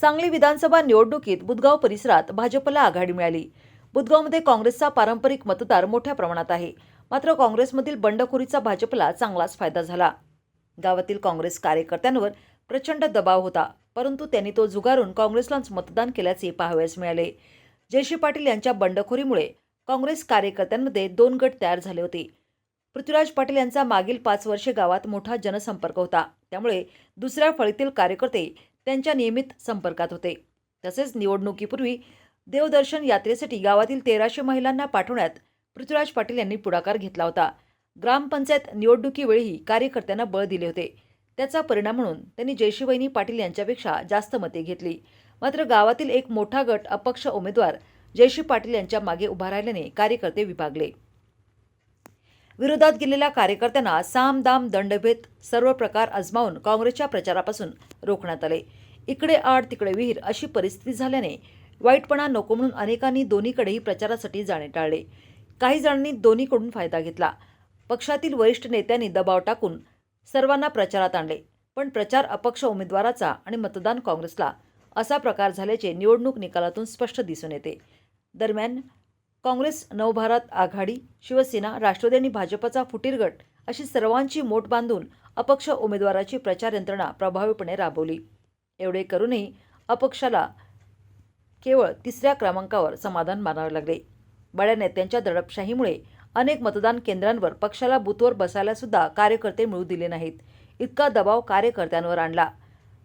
सांगली विधानसभा निवडणुकीत बुदगाव परिसरात भाजपला आघाडी मिळाली. बुदगावमध्ये काँग्रेसचा पारंपरिक मतदार मोठ्या प्रमाणात आहे. मात्र काँग्रेसमधील बंडखोरीचा भाजपला चांगलाच फायदा झाला. गावातील काँग्रेस कार्यकर्त्यांवर प्रचंड दबाव होता परंतु त्यांनी तो जुगारून काँग्रेसलाच मतदान केल्याचे पाहावयास मिळाले. जयश्री पाटील यांच्या बंडखोरीमुळे काँग्रेस कार्यकर्त्यांमध्ये दोन गट तयार झाले होते. पृथ्वीराज पाटील यांचा मागील पाच वर्षे गावात मोठा जनसंपर्क होता. त्यामुळे दुसऱ्या फळीतील कार्यकर्ते त्यांच्या नियमित संपर्कात होते. तसेच निवडणुकीपूर्वी देवदर्शन यात्रेसाठी गावातील तेराशे महिलांना पाठवण्यात पृथ्वीराज पाटील यांनी पुढाकार घेतला होता. ग्रामपंचायत निवडणुकीवेळीही कार्यकर्त्यांना बळ दिले होते. त्याचा परिणाम म्हणून त्यांनी जयशिवैनी पाटील यांच्यापेक्षा जास्त मते घेतली. मात्र गावातील एक मोठा गट अपक्ष उमेदवार जयश्री पाटील यांच्या मागे उभा राहिल्याने कार्यकर्ते विभागले. विरोधात गेलेल्या कार्यकर्त्यांना साम दाम दंडभेद सर्व प्रकार आजमावून काँग्रेसच्या प्रचारापासून रोखण्यात आले. इकडे आड तिकडे विहीर अशी परिस्थिती झाल्याने वाईटपणा नको म्हणून अनेकांनी दोन्हीकडेही प्रचारासाठी जाणे टाळले. काही जणांनी दोन्हीकडून फायदा घेतला. पक्षातील वरिष्ठ नेत्यांनी दबाव टाकून सर्वांना प्रचारात आणले. पण प्रचार अपक्ष उमेदवाराचा आणि मतदान काँग्रेसला असा प्रकार झाल्याचे निवडणूक निकालातून स्पष्ट दिसून येते. दरम्यान काँग्रेस नवभारत आघाडी शिवसेना राष्ट्रवादी आणि भाजपचा फुटीरगट अशी सर्वांची मोठ बांधून अपक्ष उमेदवाराची प्रचार यंत्रणा प्रभावीपणे राबवली. एवढे करूनही अपक्षाला केवळ तिसऱ्या क्रमांकावर समाधान मानावे लागले. बड्या नेत्यांच्या दडपशाहीमुळे अनेक मतदान केंद्रांवर पक्षाला बूथवर बसायलासुद्धा कार्यकर्ते मिळू दिले नाहीत. इतका दबाव कार्यकर्त्यांवर आणला.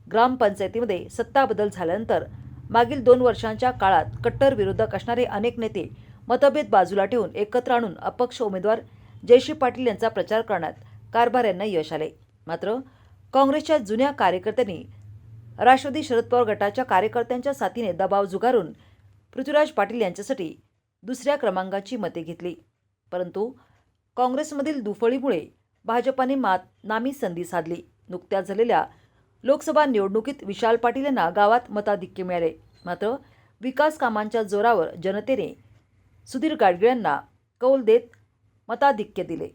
ग्रामपंचायतीमध्ये सत्ता बदल झाल्यानंतर मागील दोन वर्षांच्या काळात कट्टर विरोधक असणारे अनेक नेते मतभेद बाजूला ठेवून एकत्र आणून अपक्ष उमेदवार जयश्री पाटील यांचा प्रचार करण्यात कारभाऱ्यांना यश आले. मात्र काँग्रेसच्या जुन्या कार्यकर्त्यांनी राष्ट्रवादी शरद पवार गटाच्या कार्यकर्त्यांच्या साथीने दबाव जुगारून पृथ्वीराज पाटील यांच्यासाठी दुसऱ्या क्रमांकाची मते घेतली. परंतु काँग्रेसमधील दुफळीमुळे भाजपाने मात नामी संधी साधली. नुकत्याच झालेल्या लोकसभा निवडणुकीत विशाल पाटील यांना गावात मताधिक्य मिळाले. मात्र विकास कामांच्या जोरावर जनतेने सुधीर गाडगिळ्यांना कौल देत मताधिक्य दिले.